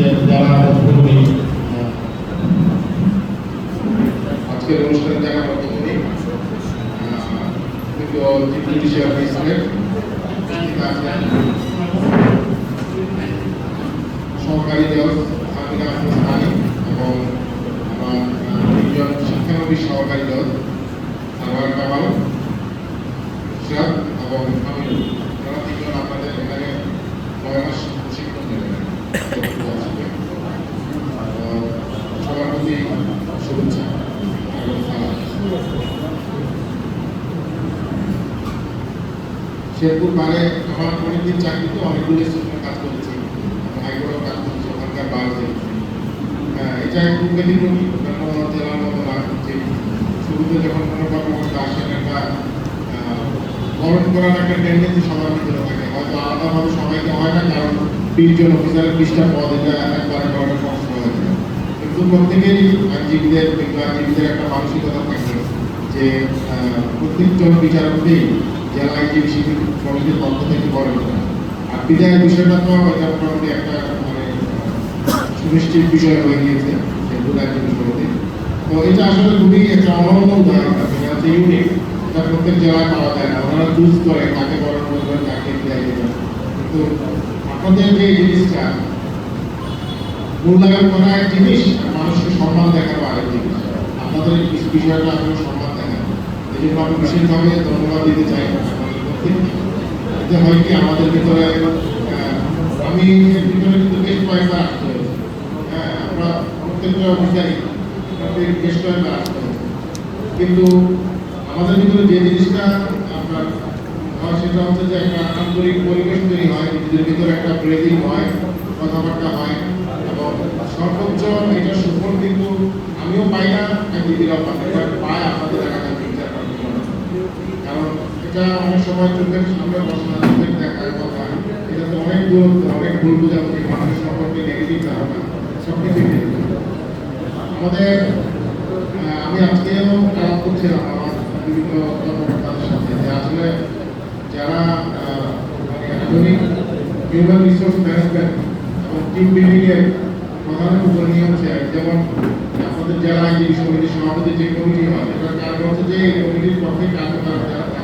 যারা আহ, আজকের অনুষ্ঠানে যারা চিত্র বিষয় অফিসের সহকারী জজ আমিনা আহমেদ এবং আমার তিনজন সহকারী জজ কামাল এবং তারা আপনাদের এখানে নয় মাস প্রশিক্ষণ দেবেন আহ, সবার প্রতি শুভেচ্ছা এবং সালাম শেরপুর বারে আমার অনেকদিন চাকরি তো অনেকগুলো স্টেশনে কাজ করেছি। হাইকোর্টেও কাজ করেছি ওখানকার হ্যাঁ, এটা একটু ব্যতিক্রমী অন্যান্য জেলার মতো না শুরুতে যখন কোনো কর্মকর্তা আসেন একটা গরম করার একটা টেন্ডেন্সি সবার ভিতরে থাকে। হয়তো আলাদাভাবে সবাইকে হয় না কারণ বিশজন অফিসারের বিশটা পদ এটা কষ্ট হয়ে যায় কিন্তু প্রত্যেকেরই আইনজীবীদের কিংবা আইনজীবীদের একটা মানসিকতা থাকে। যে প্রত্যেকজন বিচারককেই জেলা আইনজীবী শিক্ষিত সমিতির পক্ষ থেকে করেন, আর বিদায়ের বিষয়টা তো মোটামুটি একটা মানে সুনিশ্চিত বিষয় হয়ে গিয়েছে তো এটা আসলে খুবই একটা অনন্য উদাহরণ ইউনিক এটা প্রত্যেক জেলায় পাওয়া যায় না। ওনারা চুজ করে কাকে কাকে কিন্তু আপনাদের যে জিনিসটা, মূল্যায়ন করা এক জিনিস মানুষকে সম্মান দেখানো আরেক জিনিস। আপনাদের বিষয়টা আসলে আমি বিশেষভাবে ধন্যবাদ দিতে চাই। এতে হয় কি, আমাদের ভিতরে আমি ভিতরে কিন্তু বেশ কয়েকবার আসতে হ্যাঁ আমরা প্রত্যেকটা বেশ কয়েকবার আসতে কিন্তু আমাদের ভিতরে যে জিনিসটা আপনার হয়, সেটা হচ্ছে যে একটা আন্তরিক পরিবেশ তৈরি হয় নিজেদের ভিতরে একটা ব্রেদিং হয়, কথাবার্তা হয়, এবং সর্বোচ্চ এটা সুফল কিন্তু আমিও পাই না দিদিরাও পাই বিচার এটা অনেক সময় চোখের সামনে বসে চোখের দেখার কথা এটা তো অনেক দূর অনেক ভুল বোঝাবুঝি মানুষের সম্পর্কে নেগেটিভ ধারণা সব negative। আমাদের আমি আজকেও আলাপ করছিলাম আমার বিভিন্ন কর্মকর্তাদের সাথে যে আসলে যারা মানে আধুনিক হিউম্যান রিসোর্স ম্যানেজমেন্ট এবং টিম বিল্ডিং এর প্রধান উপনীয় হচ্ছে যেমন আমাদের জেলা আইনজীবী সমিতির সভাপতি যে কমিটি হয় সেটার কারণ হচ্ছে যে কমিটির পক্ষে কার্যকর যারা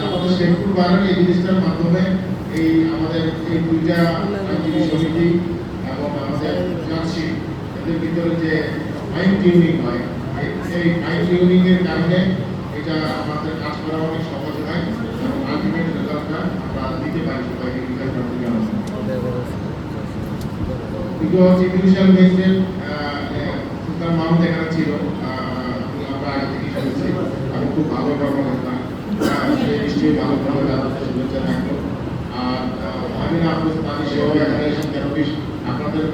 আমাদের শেখপুর বারের এই জিনিসটার মাধ্যমে এই আমাদের এই আইনজীবী সমিতি এবং আমাদের জার্সি এদের ভিতরে যে ফাইন টিউনিং হয়, এই- ফাইন টিউনিং এর কারণে এটা আমাদের কাজ করা অনেক সহজ হয় এবং আলটিমেট রেজাল্টটা আমরা দিতে পারি সবাইকে chief judicial magistrate Sultan Mahmud এখানে ছিল আমরা আগে থেকেই শুনেছি, আমি খুব ভালো কর্মকর্তা নিশ্চয়ই ভালো ভালো আপনাদের শুভেচ্ছা থাকল। আর আমি না শিক্ষা অফিস আপনাদের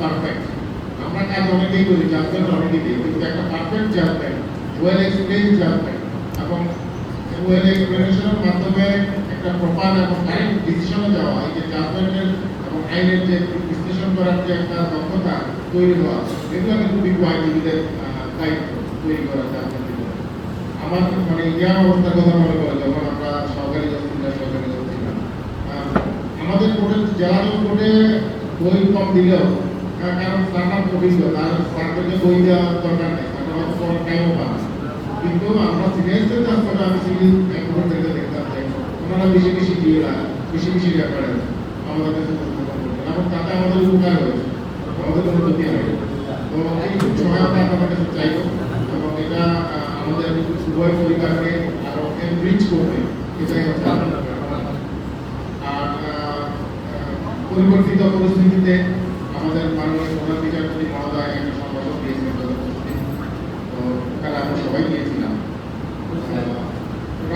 পারফেক্ট আমরা কাজ অনেকেই করি জাজমেন্ট অনেকেই কিন্তু একটা পারফেক্ট জাজমেন্ট ওয়েল এবং ওয়েল মাধ্যমে একটা প্রপার এবং কারেক্ট ডিসিশনে যাওয়া এই যে জাজমেন্টের এবং আইনের যে বিশ্লেষণ করার যে একটা দক্ষতা তৈরি হওয়া, এগুলো কিন্তু বিজ্ঞ আইনজীবীদের দায়িত্ব তৈরি করা আমার মানে ইয়ার অবস্থার কথা মনে করে যখন আমরা সরকারি জজ সরকারি জজ আমাদের কোর্টে, জেলা কোর্টে বই কম দিলেও কারণ স্নাতক অভিজ্ঞ তার স্নাতকে বই দেওয়ার দরকার নেই। বড় টাইমও না। কিন্তু আমরা সিনিয়রদের কাছ থেকে আমি কোর্ট থেকে দেখতাম যে ওনারা বেশি বেশি দিয়ে বেশি বেশি রেফারেন্স আমাদের কাছে এবং তাতে আমাদের উপকার হয়েছে, আমাদের কোনো ক্ষতি হয়নি তো এই সহায়তা আপনাদের কাছে চাইব, এবং এটা আমাদের উভয় পরিবারকে আরও এনরিচ করবে। এটাই হচ্ছে আর পরিবর্তিত পরিস্থিতিতে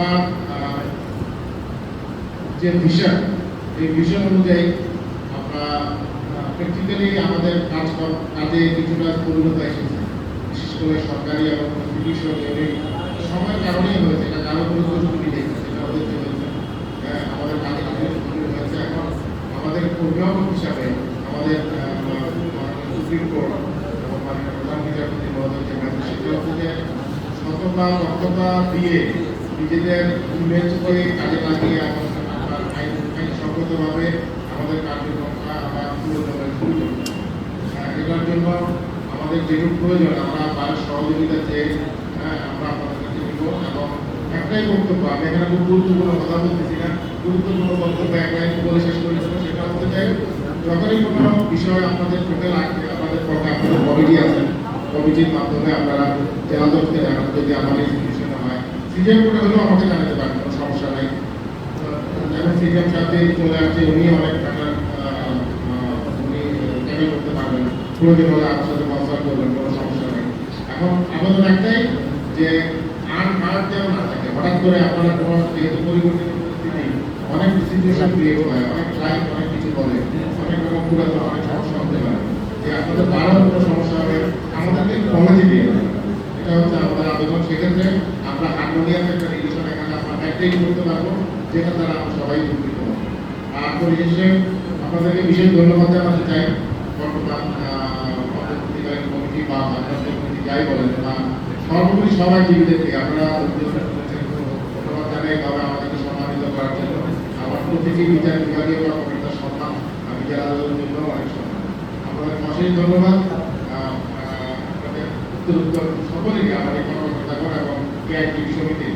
আমরা যে ভিশন এই ভিশন অনুযায়ী আমরা প্র্যাকটিক্যালি আমাদের কাজ কাজে কিছুটা পরিণত এসেছে। বিশেষ করে সরকারি এবং এই সময়ের কারণেই হয়েছে এটা কারও কোনো দুর্নীতি নেই সেটা যে হ্যাঁ, আমাদের কাজে কাজে হয়েছে। এখন আমাদের অভিভাবক হিসাবে আমাদের সুপ্রিম কোর্ট এবং প্রধান বিচারপতি মহোদয় যে সেটা হচ্ছে সততা দক্ষতা দিয়ে নিজেদের ইমেজকে কাজে লাগিয়ে আইনসঙ্গতভাবে আমাদের কার্যক্রমটা আমরা করব হ্যাঁ, এটার জন্য আমাদের যেটুকু প্রয়োজন আমরা তার সহযোগিতা চেয়ে হ্যাঁ, আমরা আপনাদের কাছে নিব এবং একটাই বক্তব্য আমি এখানে খুব গুরুত্বপূর্ণ কথা বলতেছি না। গুরুত্বপূর্ণ বক্তব্য এক লাইন বলে শেষ করে সেটা হতে চাই যখনই কোনো বিষয় আপনাদের চোখে লাগবে আপনাদের পক্ষে আপনাদের কমিটি আছে কমিটির মাধ্যমে আপনারা জেলা দপ্তরে যদি আমার সিজিএম করে হলেও আমাকে জানাতে পারেন, কোনো সমস্যা নাই। যেমন সিজিএম সাথে চলে আসছে উনি অনেক টাকা উনি ট্যাকেল করতে পারবেন। প্রয়োজন হলে আপনার সাথে কনসাল্ট করবেন, কোনো সমস্যা নেই। এখন আবেদন একটাই যে আর আর যেন না থাকে, হঠাৎ করে আপনারা কোনো যেহেতু পরিবর্তিত পরিস্থিতি অনেক সিচুয়েশন ক্রিয়েট হয়, অনেক ক্লাইন্ট অনেক কিছু বলে, অনেক রকম পুরাতন অনেক সমস্যা হতে পারে। যে আপনাদের বারো কোনো সমস্যা হবে, আমাদেরকে কলেজে দিয়ে। এটা হচ্ছে আমাদের আবেদন, সেক্ষেত্রে আমরা হারমোনিয়াম একটা রিলেশন এখানে আমরা মেনটেন করতে পারব, যেটা দ্বারা আমরা সবাই উপকৃত হব। আর পরিশেষে আপনাদেরকে বিশেষ ধন্যবাদ জানাতে চাই। বর্তমান কমিটি বা ভারতীয় কমিটি যাই বলেন বা সর্বোপরি সবাই জীবিতকে আপনারা ধন্যবাদ জানাই, তবে আমাদেরকে সম্মানিত করার জন্য। আমার প্রতিটি বিচার বিভাগীয় বা কমিটির সম্মান, আমি যারা জন্য অনেক সম্মান। আপনাদের অশেষ ধন্যবাদ। উত্তর উত্তর সকলেকে আমাদের কর্মকর্তা এবং কেআইটি সমিতি